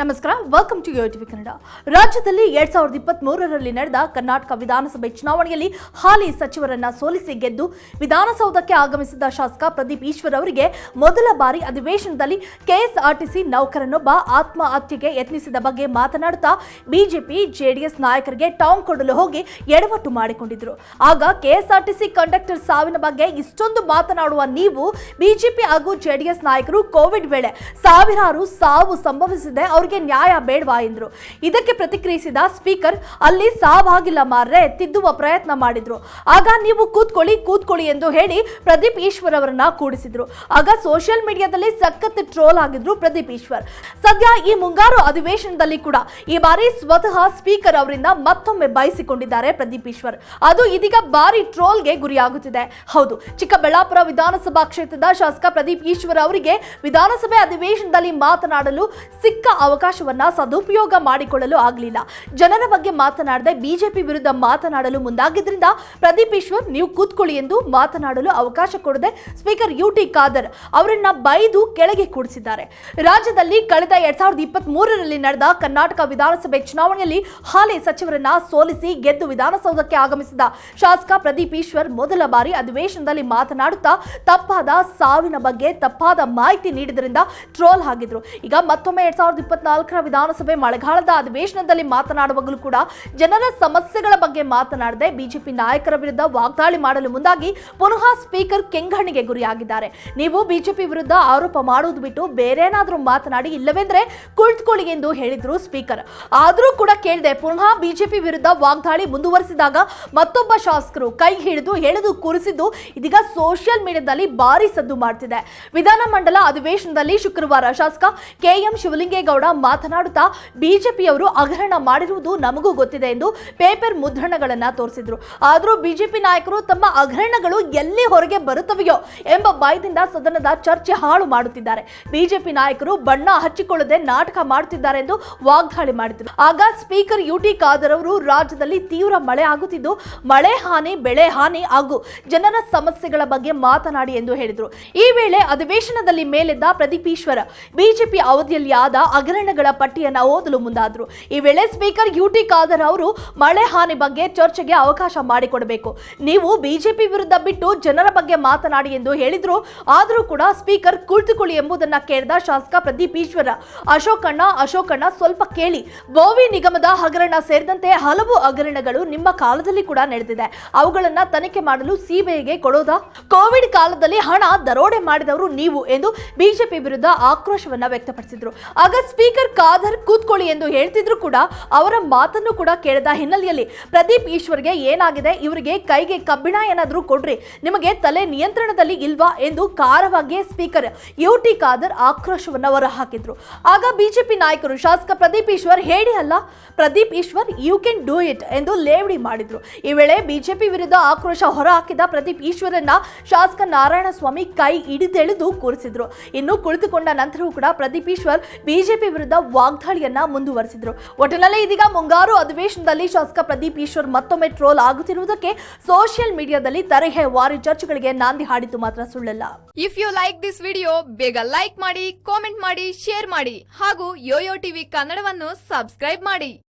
ನಮಸ್ಕಾರ welcome to TV Kannada ರಾಜ್ಯದಲ್ಲಿ ಎರಡ್ ಸಾವಿರದ ಇಪ್ಪತ್ತ್ ಮೂರರಲ್ಲಿ ನಡೆದ ಕರ್ನಾಟಕ ವಿಧಾನಸಭೆ ಚುನಾವಣೆಯಲ್ಲಿ ಹಾಲಿ ಸಚಿವರನ್ನ ಸೋಲಿಸಿ ಗೆದ್ದು ವಿಧಾನಸೌಧಕ್ಕೆ ಆಗಮಿಸಿದ ಶಾಸಕ ಪ್ರದೀಪ್ ಈಶ್ವರ್ ಅವರಿಗೆ ಮೊದಲ ಬಾರಿ ಅಧಿವೇಶನದಲ್ಲಿ ಕೆಎಸ್ಆರ್ಟಿಸಿ ನೌಕರನೊಬ್ಬ ಆತ್ಮಹತ್ಯೆಗೆ ಯತ್ನಿಸಿದ ಬಗ್ಗೆ ಮಾತನಾಡುತ್ತಾ ಬಿಜೆಪಿ, ಜೆಡಿಎಸ್ ನಾಯಕರಿಗೆ ಟಾಂಗ್ ಕೊಡಲು ಹೋಗಿ ಎಡವಟ್ಟು ಮಾಡಿಕೊಂಡಿದ್ರು. ಆಗ ಕೆಎಸ್ಆರ್ಟಿಸಿ ಕಂಡಕ್ಟರ್ ಸಾವಿನ ಬಗ್ಗೆ ಇಷ್ಟೊಂದು ಮಾತನಾಡುವ ನೀವು ಬಿಜೆಪಿ ಹಾಗೂ ಜೆಡಿಎಸ್ ನಾಯಕರು ಕೋವಿಡ್ ವೇಳೆ ಸಾವಿರಾರು ಸಾವು ಸಂಭವಿಸಿದೆ ಅವರಿಗೆ ನ್ಯಾಯ ಬೇಡವಾ ಎಂದರು. ಇದಕ್ಕೆ ಪ್ರತಿಕ್ರಿಯಿಸಿದ ಸ್ಪೀಕರ್, ಅಲ್ಲಿ ಸಾವಾಗಿಲ್ಲ ಮಾರ್ರೆ, ತಿದ್ದುವ ಪ್ರಯತ್ನ ಮಾಡಿದ್ರು. ಆಗ ನೀವು ಕೂತ್ಕೊಳ್ಳಿ ಕೂತ್ಕೊಳ್ಳಿ ಎಂದು ಹೇಳಿ ಪ್ರದೀಪ್ ಈಶ್ವರ್ ಅವರನ್ನ ಕೂಡಿಸಿದ್ರು. ಆಗ ಸೋಷಿಯಲ್ ಮೀಡಿಯಾದಲ್ಲಿ ಸಖತ್ ಟ್ರೋಲ್ ಆಗಿದ್ರು ಪ್ರದೀಪ್ ಈಶ್ವರ್. ಸದ್ಯ ಈ ಮುಂಗಾರು ಅಧಿವೇಶನದಲ್ಲಿ ಕೂಡ ಈ ಬಾರಿ ಸ್ವತಃ ಸ್ಪೀಕರ್ ಅವರಿಂದ ಮತ್ತೊಮ್ಮೆ ಬಯಸಿಕೊಂಡಿದ್ದಾರೆ ಪ್ರದೀಪ್ ಈಶ್ವರ್. ಅದು ಇದೀಗ ಭಾರಿ ಟ್ರೋಲ್ಗೆ ಗುರಿಯಾಗುತ್ತಿದೆ. ಹೌದು, ಚಿಕ್ಕಬಳ್ಳಾಪುರ ವಿಧಾನಸಭಾ ಕ್ಷೇತ್ರದ ಶಾಸಕ ಪ್ರದೀಪ್ ಈಶ್ವರ್ ಅವರಿಗೆ ವಿಧಾನಸಭೆ ಅಧಿವೇಶನದಲ್ಲಿ ಮಾತನಾಡಲು ಸಿಕ್ಕ ಅವಕಾಶವನ್ನ ಸದುಪಯೋಗ ಮಾಡಿಕೊಳ್ಳಲು ಆಗಲಿಲ್ಲ. ಜನರ ಬಗ್ಗೆ ಮಾತನಾಡದೆ ಬಿಜೆಪಿ ವಿರುದ್ಧ ಮಾತನಾಡಲು ಮುಂದಾಗಿದ್ದರಿಂದ ಪ್ರದೀಪ್ ಈಶ್ವರ್, ನೀವು ಕೂತ್ಕೊಳ್ಳಿ ಎಂದು ಮಾತನಾಡಲು ಅವಕಾಶ ಕೊಡದೆ ಸ್ಪೀಕರ್ ಯು ಟಿ ಖಾದರ್ ಅವರನ್ನ ಬೈದು ಕೆಳಗೆ ಕೂಡಿಸಿದ್ದಾರೆ. ರಾಜ್ಯದಲ್ಲಿ ಕಳೆದ ಎರಡ್ ಸಾವಿರದ ಇಪ್ಪತ್ತ್ ನಡೆದ ಕರ್ನಾಟಕ ವಿಧಾನಸಭೆ ಚುನಾವಣೆಯಲ್ಲಿ ಹಾಲಿ ಸಚಿವರನ್ನ ಸೋಲಿಸಿ ಗೆದ್ದು ವಿಧಾನಸೌಧಕ್ಕೆ ಆಗಮಿಸಿದ ಶಾಸಕ ಪ್ರದೀಪ್ ಈಶ್ವರ್ ಮೊದಲ ಬಾರಿ ಅಧಿವೇಶನದಲ್ಲಿ ಮಾತನಾಡುತ್ತಾ ತಪ್ಪಾದ ಸಾವಿನ ಬಗ್ಗೆ ತಪ್ಪಾದ ಮಾಹಿತಿ ನೀಡಿದ್ರಿಂದ ಟ್ರೋಲ್ ಆಗಿದ್ರು. ಈಗ ಮತ್ತೊಮ್ಮೆ ಎರಡ್ ಸಾವಿರದ ಇಪ್ಪತ್ನಾಲ್ಕರ ವಿಧಾನಸಭೆ ಮಳೆಗಾಲದ ಅಧಿವೇಶನದಲ್ಲಿ ಮಾತನಾಡುವಾಗಲೂ ಕೂಡ ಜನರ ಸಮಸ್ಯೆಗಳ ಬಗ್ಗೆ ಮಾತನಾಡದೆ ಬಿಜೆಪಿ ನಾಯಕರ ವಿರುದ್ಧ ವಾಗ್ದಾಳಿ ಮಾಡಲು ಮುಂದಾಗಿ ಪುನಃ ಸ್ಪೀಕರ್ ಕೆಂಗಣ್ಣಿಗೆ ಗುರಿಯಾಗಿದ್ದಾರೆ. ನೀವು ಬಿಜೆಪಿ ವಿರುದ್ಧ ಆರೋಪ ಮಾಡುವುದು ಬಿಟ್ಟು ಬೇರೇನಾದರೂ ಮಾತನಾಡಿ ಇಲ್ಲವೆಂದ್ರೆ ಕುಳಿತುಕೊಳ್ಳಿ ಎಂದು ಹೇಳಿದ್ರು ಸ್ಪೀಕರ್. ಆದರೂ ಕೂಡ ಕೇಳದೆ, ಪುನಃ ಬಿಜೆಪಿ ವಿರುದ್ಧ ವಾಗ್ದಾಳಿ ಮುಂದುವರಿಸಿದಾಗ ಮತ್ತೊಬ್ಬ ಶಾಸಕರು ಕೈ ಹಿಡಿದು ಎಳೆದು ಕೂರಿಸಿದ್ದು ಇದೀಗ ಸೋಷಿಯಲ್ ಮೀಡಿಯಾದಲ್ಲಿ ಭಾರಿ ಸದ್ದು ಮಾಡ್ತಿದೆ. ವಿಧಾನಮಂಡಲ ಅಧಿವೇಶನದಲ್ಲಿ ಶುಕ್ರವಾರ ಶಾಸಕ ಕೆಎಂ ಶಿವಲಿಂಗೇಗೌಡ ಮಾತನಾಡುತ್ತಾ ಬಿಜೆಪಿಯವರು ಹಗರಣ ಮಾಡಿರುವುದು ನಮಗೂ ಗೊತ್ತಿದೆ ಎಂದು ಪೇಪರ್ ಮುದ್ರಣಗಳನ್ನ ತೋರಿಸಿದ್ರು. ಆದರೂ ಬಿಜೆಪಿ ನಾಯಕರು ತಮ್ಮ ಅಗ್ರಹಣಗಳು ಎಲ್ಲಿ ಹೊರಗೆ ಬರುತ್ತವೆಯೋ ಎಂಬ ಭಯದಿಂದ ಸದನದ ಚರ್ಚೆ ಹಾಳು ಮಾಡುತ್ತಿದ್ದಾರೆ. ಬಿಜೆಪಿ ನಾಯಕರು ಬಣ್ಣ ಹಚ್ಚಿಕೊಳ್ಳದೆ ನಾಟಕ ಮಾಡುತ್ತಿದ್ದಾರೆ ಎಂದು ವಾಗ್ದಾಳಿ ಮಾಡಿದರು. ಆಗ ಸ್ಪೀಕರ್ ಯು ಟಿ ಖಾದರ್ ಅವರು ರಾಜ್ಯದಲ್ಲಿ ತೀವ್ರ ಮಳೆ ಆಗುತ್ತಿದ್ದು, ಮಳೆ ಹಾನಿ, ಬೆಳೆ ಹಾನಿ ಹಾಗೂ ಜನರ ಸಮಸ್ಯೆಗಳ ಬಗ್ಗೆ ಮಾತನಾಡಿ ಎಂದು ಹೇಳಿದರು. ಈ ವೇಳೆ ಅಧಿವೇಶನದಲ್ಲಿ ಮೇಲೆದ್ದ ಪ್ರದೀಪೀಶ್ವರ ಬಿಜೆಪಿ ಅವಧಿಯಲ್ಲಿ ಆದ ಹಗರಣಗಳ ಪಟ್ಟಿಯನ್ನು ಓದಲು ಮುಂದಾದರು. ಈ ವೇಳೆ ಸ್ಪೀಕರ್ ಯು ಟಿ ಖಾದರ್ ಅವರು ಮಳೆ ಹಾನಿ ಬಗ್ಗೆ ಚರ್ಚೆಗೆ ಅವಕಾಶ ಮಾಡಿಕೊಡಬೇಕು. ನೀವು ಬಿಜೆಪಿ ವಿರುದ್ಧ ಬಿಟ್ಟು ಜನರ ಬಗ್ಗೆ ಮಾತನಾಡಿ ಎಂದು ಹೇಳಿದ್ರು. ಆದರೂ ಕೂಡ ಸ್ಪೀಕರ್ ಕುಳಿತುಕೊಳ್ಳಿ ಎಂಬುದನ್ನ ಕೇಳಿದ ಶಾಸಕ ಪ್ರದೀಪ್ ಈಶ್ವರ. ಅಶೋಕಣ್ಣ ಅಶೋಕಣ್ಣ ಸ್ವಲ್ಪ ಕೇಳಿ. ಬೋವಿ ನಿಗಮದ ಹಗರಣ ಸೇರಿದಂತೆ ಹಲವು ಹಗರಣಗಳು ನಿಮ್ಮ ಕಾಲದಲ್ಲಿ ಕೂಡ ನಡೆದಿದೆ. ಅವುಗಳನ್ನ ತನಿಖೆ ಮಾಡಲು ಸಿಬಿಐಗೆ ಕೊಡೋದಾ? ಕೋವಿಡ್ ಕಾಲದಲ್ಲಿ ಹಣ ದರೋಡೆ ಮಾಡಿದವರು ನೀವು ಎಂದು ಬಿಜೆಪಿ ವಿರುದ್ಧ ಆಕ್ರೋಶವನ್ನ ವ್ಯಕ್ತಪಡಿಸಿದ್ರು. ಆಗ ಸ್ಪೀಕರ್ ಖಾದರ್ ಕೂತ್ಕೊಳ್ಳಿ ಎಂದು ಹೇಳ್ತಿದ್ರು ಕೂಡ ಅವರ ಮಾತನ್ನು ಕೂಡ ಕೇಳಿದ ಹಿನ್ನೆಲೆಯಲ್ಲಿ ಪ್ರದೀಪ್ ಈಶ್ವರ್ಗೆ ಏನಾಗಿದೆ? ಇವರಿಗೆ ಕೈಗೆ ಕಬ್ಬಿಣ ಏನಾದರೂ ಕೊಡ್ರಿ. ನಿಮಗೆ ತಲೆ ನಿಯಂತ್ರಣದಲ್ಲಿ ಇಲ್ವಾ ಎಂದು ಖಾರವಾಗಿ ಸ್ಪೀಕರ್ ಯು ಟಿ ಖಾದರ್ ಆಕ್ರೋಶವನ್ನು ಹೊರಹಾಕಿದ್ರು. ಆಗ ಬಿಜೆಪಿ ನಾಯಕರು ಶಾಸಕ ಪ್ರದೀಪ್ ಈಶ್ವರ್ ಹೇಳಿ, ಅಲ್ಲ, Pradeep Eshwar you can do it ಎಂದು ಲೇವಡಿ ಮಾಡಿದ್ರು. ಈ ವೇಳೆ ಬಿಜೆಪಿ ವಿರುದ್ಧ ಆಕ್ರೋಶ ಹೊರಹಾಕಿದ ಪ್ರದೀಪ್ ಈಶ್ವರನ್ನ ಶಾಸಕ ನಾರಾಯಣಸ್ವಾಮಿ ಕೈ ಹಿಡಿದೆಳೆದು ಕೂರಿಸಿದ್ರು. ಇನ್ನು ಕುಳಿತುಕೊಂಡ ನಂತರವೂ ಕೂಡ ಪ್ರದೀಪ್ ಈಶ್ವರ್ ಬಿಜೆಪಿ ವಿರುದ್ಧ ವಾಗ್ದಾಳಿಯನ್ನ ಮುಂದುವರೆಸಿದ್ರು. ಒಟ್ಟಿನಲ್ಲಿ ಇದೀಗ ಮುಂಗಾರು ಅಧಿವೇಶನದಲ್ಲಿ ಶಾಸಕ ಪ್ರದೀಪ್ ಈಶ್ವರ್ ಮತ್ತೊಮ್ಮೆ ಟ್ರೋಲ್ ಆಗುತ್ತಿರುವುದಕ್ಕೆ ಸೋಷಿಯಲ್ ಮೀಡಿಯಾದಲ್ಲಿ ತರಹೇವಾರಿ ಚರ್ಚೆಗಳಿಗೆ ನಾಂದಿ ಹಾಡಿದ್ದು ಮಾತ್ರ ಸುಳ್ಳಲ್ಲ. If you like this video ಬೇಗ ಲೈಕ್ ಮಾಡಿ ಕಾಮೆಂಟ್ ಮಾಡಿ ಶೇರ್ ಮಾಡಿ ಹಾಗೂ ಯೋಯೋ ಟಿವಿ ಕನ್ನಡವನ್ನು ಸಬ್ಸ್ಕ್ರೈಬ್ ಮಾಡಿ.